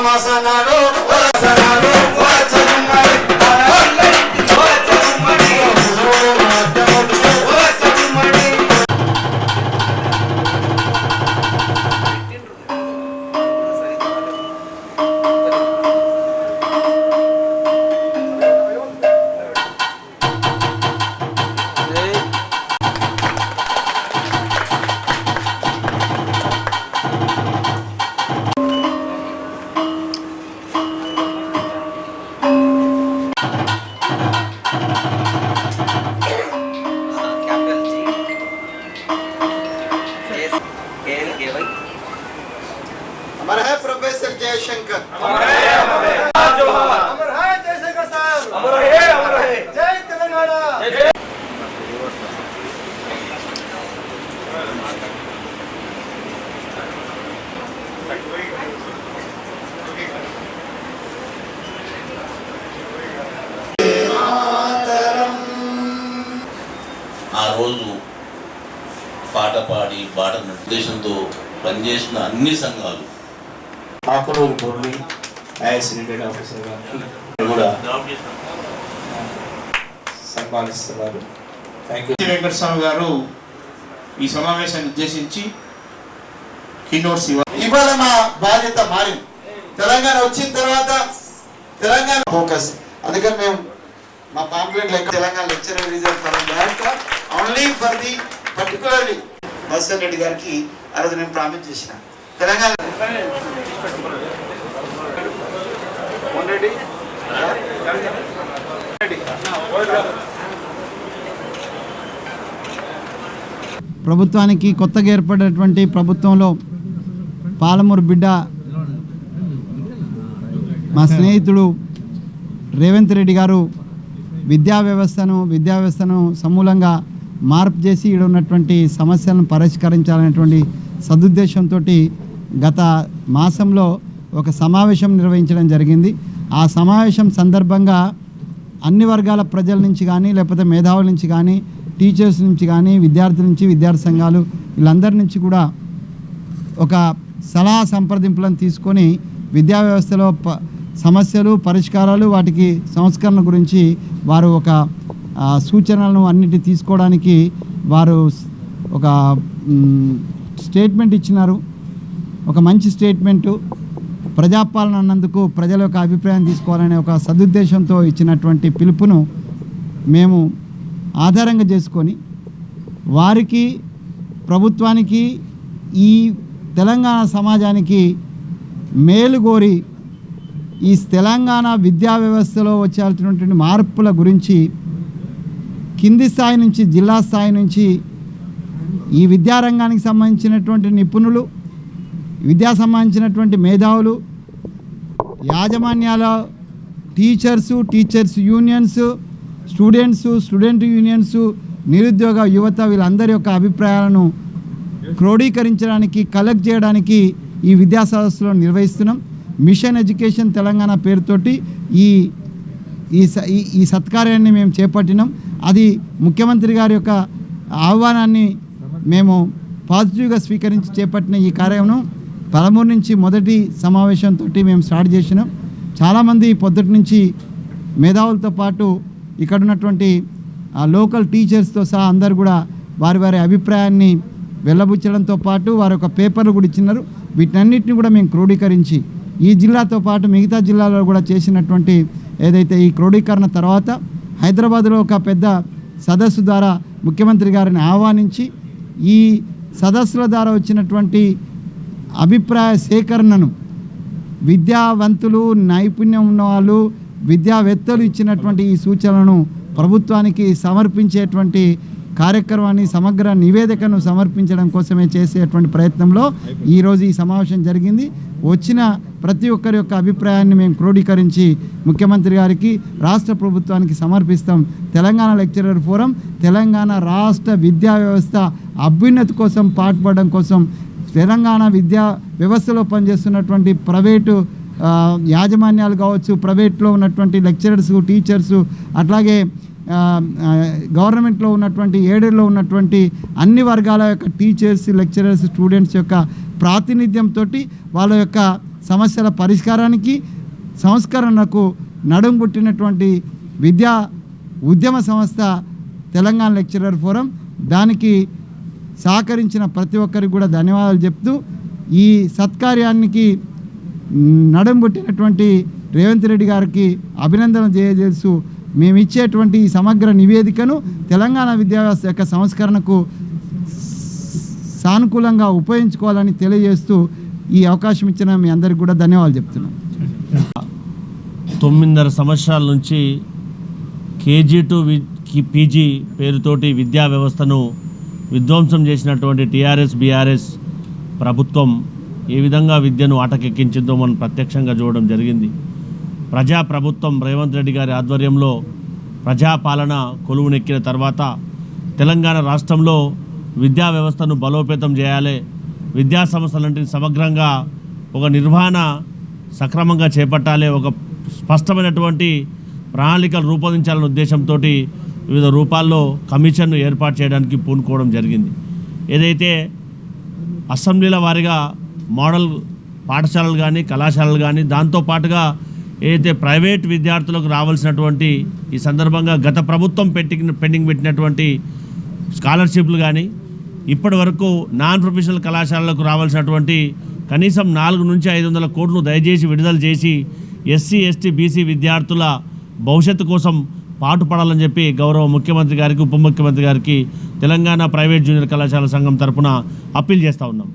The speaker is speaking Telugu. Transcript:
మసనాలు వసనాలు अमर है प्रोफेसर जयशंकर अमर है जयशंकर साहब अमर है अमर है जय तेलंगाना ఆ రోజు పాట పాడి పాట నిర్దేశంతో పనిచేసిన అన్ని సంఘాలు Akunuri Murali IS retired officer గారికి కూడా సన్మానిస్తున్నారు. థ్యాంక్ యూ వెంకటస్వామి గారు ఈ సమావేశాన్ని ఉద్దేశించి ఇవ్వాలి ఇవాళ మా బాధ్యత మారింది. తెలంగాణ వచ్చిన తర్వాత తెలంగాణ ఫోకస్. అందుకని మేము మా పాంప్లెట్ లెక్క Telangana lecturer reserve for bank only for the particularly Basan Reddy గారికి ఆ రోజు నేను ప్రామిస్ చేసిన. తెలంగాణ ప్రభుత్వానికి కొత్తగా ఏర్పడినటువంటి ప్రభుత్వంలో పాలమూరు బిడ్డ మా స్నేహితుడు రేవంత్ రెడ్డి గారు విద్యా వ్యవస్థను విద్యా వ్యవస్థను సమూలంగా మార్పు చేసి ఇక్కడ ఉన్నటువంటి సమస్యలను పరిష్కరించాలనేటువంటి సదుద్దేశంతో గత మాసంలో ఒక సమావేశం నిర్వహించడం జరిగింది. ఆ సమావేశం సందర్భంగా అన్ని వర్గాల ప్రజల నుంచి కానీ లేకపోతే మేధావుల నుంచి కానీ టీచర్స్ నుంచి కానీ విద్యార్థుల నుంచి విద్యార్థి సంఘాలు వీళ్ళందరి నుంచి కూడా ఒక సలహా సంప్రదింపులను తీసుకొని విద్యా వ్యవస్థలో ప సమస్యలు పరిష్కారాలు వాటికి సంస్కరణ గురించి వారు ఒక సూచనలను అన్నిటి తీసుకోవడానికి వారు ఒక స్టేట్మెంట్ ఇచ్చినారు. ఒక మంచి స్టేట్మెంటు. ప్రజాపాలన అన్నందుకు ప్రజల యొక్క అభిప్రాయం తీసుకోవాలనే ఒక సదుద్దేశంతో ఇచ్చినటువంటి పిలుపును మేము ఆధారంగా చేసుకొని వారికి ప్రభుత్వానికి ఈ తెలంగాణ సమాజానికి మేలు కోరి ఈ తెలంగాణ విద్యా వ్యవస్థలో వచ్చేటువంటి మార్పుల గురించి కింది స్థాయి నుంచి జిల్లా స్థాయి నుంచి ఈ విద్యారంగానికి సంబంధించినటువంటి నిపుణులు విద్యా సంబంధించినటువంటి మేధావులు యాజమాన్యాల teachers teachers unions students student unions నిరుద్యోగ యువత వీళ్ళందరి యొక్క అభిప్రాయాలను క్రోడీకరించడానికి కలెక్ట్ చేయడానికి ఈ విద్యా సదస్సులో నిర్వహిస్తున్నాం. మిషన్ ఎడ్యుకేషన్ తెలంగాణ పేరుతోటి ఈ ఈ స- ఈ- ఈ సత్కార్యాన్ని మేము చేపట్టినాం. అది ముఖ్యమంత్రి గారి యొక్క ఆహ్వానాన్ని మేము పాజిటివ్గా స్వీకరించి చేపట్టిన ఈ కార్యక్రమం పదమూడు నుంచి మొదటి సమావేశంతో మేము స్టార్ట్ చేసినాం. చాలామంది పొద్దుటి నుంచి మేధావులతో పాటు ఇక్కడ ఉన్నటువంటి ఆ లోకల్ టీచర్స్తో సహా అందరు కూడా వారి వారి అభిప్రాయాన్ని వెళ్ళబుచ్చడంతో పాటు వారి యొక్క పేపర్లు కూడా ఇచ్చినారు. వీటన్నిటిని కూడా మేము క్రోడీకరించి ఈ జిల్లాతో పాటు మిగతా జిల్లాలో కూడా చేసినటువంటి ఏదైతే ఈ క్రోడీకరణ తర్వాత హైదరాబాద్లో ఒక పెద్ద సదస్సు ద్వారా ముఖ్యమంత్రి గారిని ఆహ్వానించి ఈ సదస్సుల ద్వారా వచ్చినటువంటి అభిప్రాయ సేకరణను విద్యావంతులు నైపుణ్యం ఉన్నవాళ్ళు విద్యావేత్తలు ఇచ్చినటువంటి ఈ సూచనలను ప్రభుత్వానికి సమర్పించేటువంటి కార్యక్రమాన్ని సమగ్ర నివేదికను సమర్పించడం కోసమే చేసేటువంటి ప్రయత్నంలో ఈరోజు ఈ సమావేశం జరిగింది. వచ్చిన ప్రతి ఒక్కరి యొక్క అభిప్రాయాన్ని మేము క్రోడీకరించి ముఖ్యమంత్రి గారికి రాష్ట్ర ప్రభుత్వానికి సమర్పిస్తాం. తెలంగాణ లెక్చరర్ ఫోరం తెలంగాణ రాష్ట్ర విద్యా వ్యవస్థ అభ్యున్నతి కోసం పాటుపడడం కోసం తెలంగాణ విద్యా వ్యవస్థలో పనిచేస్తున్నటువంటి ప్రైవేటు యాజమాన్యాలు కావచ్చు ప్రైవేట్లో ఉన్నటువంటి లెక్చరర్స్ టీచర్స్ అట్లాగే గవర్నమెంట్లో ఉన్నటువంటి ఏడెడ్లో ఉన్నటువంటి అన్ని వర్గాల యొక్క టీచర్స్ లెక్చరర్స్ స్టూడెంట్స్ యొక్క ప్రాతినిధ్యంతో వాళ్ళ యొక్క సమస్యల పరిష్కారానికి సంస్కరణకు నడుం పుట్టినటువంటి విద్యా ఉద్యమ సంస్థ తెలంగాణ లెక్చరర్ ఫోరం. దానికి సహకరించిన ప్రతి ఒక్కరికి కూడా ధన్యవాదాలు చెప్తూ ఈ సత్కార్యానికి నడుం రేవంత్ రెడ్డి గారికి అభినందన తెలియజేస్తూ మేము ఇచ్చేటువంటి ఈ సమగ్ర నివేదికను తెలంగాణ విద్యా వ్యవస్థ యొక్క సంస్కరణకు సానుకూలంగా ఉపయోగించుకోవాలని తెలియజేస్తూ ఈ అవకాశం ఇచ్చిన మీ అందరికి కూడా ధన్యవాదాలు చెప్తున్నాను. తొమ్మిదిన్నర సంవత్సరాల నుంచి కేజీ టు వి- పీజీ పేరుతోటి విద్యా వ్యవస్థను విధ్వంసం చేసినటువంటి టీఆర్ఎస్ బీఆర్ఎస్ ప్రభుత్వం ఏ విధంగా విద్యను ఆటకెక్కించిందో మనం ప్రత్యక్షంగా చూడడం జరిగింది. ప్రజా ప్రభుత్వం రేవంత్ రెడ్డి గారి ఆధ్వర్యంలో ప్రజాపాలన కొలువునెక్కిన తర్వాత తెలంగాణ రాష్ట్రంలో విద్యా వ్యవస్థను బలోపేతం చేయాలి విద్యా సంస్థలంటే సమగ్రంగా ఒక నిర్వహణ సక్రమంగా చేపట్టాలి ఒక స్పష్టమైనటువంటి ప్రణాళికలు రూపొందించాలనే ఉద్దేశంతో వివిధ రూపాల్లో కమిషన్ను ఏర్పాటు చేయడానికి పూనుకోవడం జరిగింది. ఏదైతే అసెంబ్లీల వారిగా మోడల్ పాఠశాలలు కానీ కళాశాలలు కానీ దాంతోపాటుగా ఏదైతే ప్రైవేట్ విద్యార్థులకు రావాల్సినటువంటి ఈ సందర్భంగా గత ప్రభుత్వం పెట్టి పెండింగ్ పెట్టినటువంటి స్కాలర్షిప్లు కానీ ఇప్పటి వరకు నాన్ ప్రొఫెషనల్ కళాశాలలకు రావాల్సినటువంటి కనీసం నాలుగు నుంచి ఐదు వందల కోట్లు దయచేసి విడుదల చేసి ఎస్సీ ఎస్టీ బీసీ విద్యార్థుల భవిష్యత్తు కోసం పాటుపడాలని చెప్పి గౌరవ ముఖ్యమంత్రి గారికి ఉప ముఖ్యమంత్రి గారికి తెలంగాణ ప్రైవేట్ జూనియర్ కళాశాల సంఘం తరపున అప్పీల్ చేస్తూ ఉన్నాం.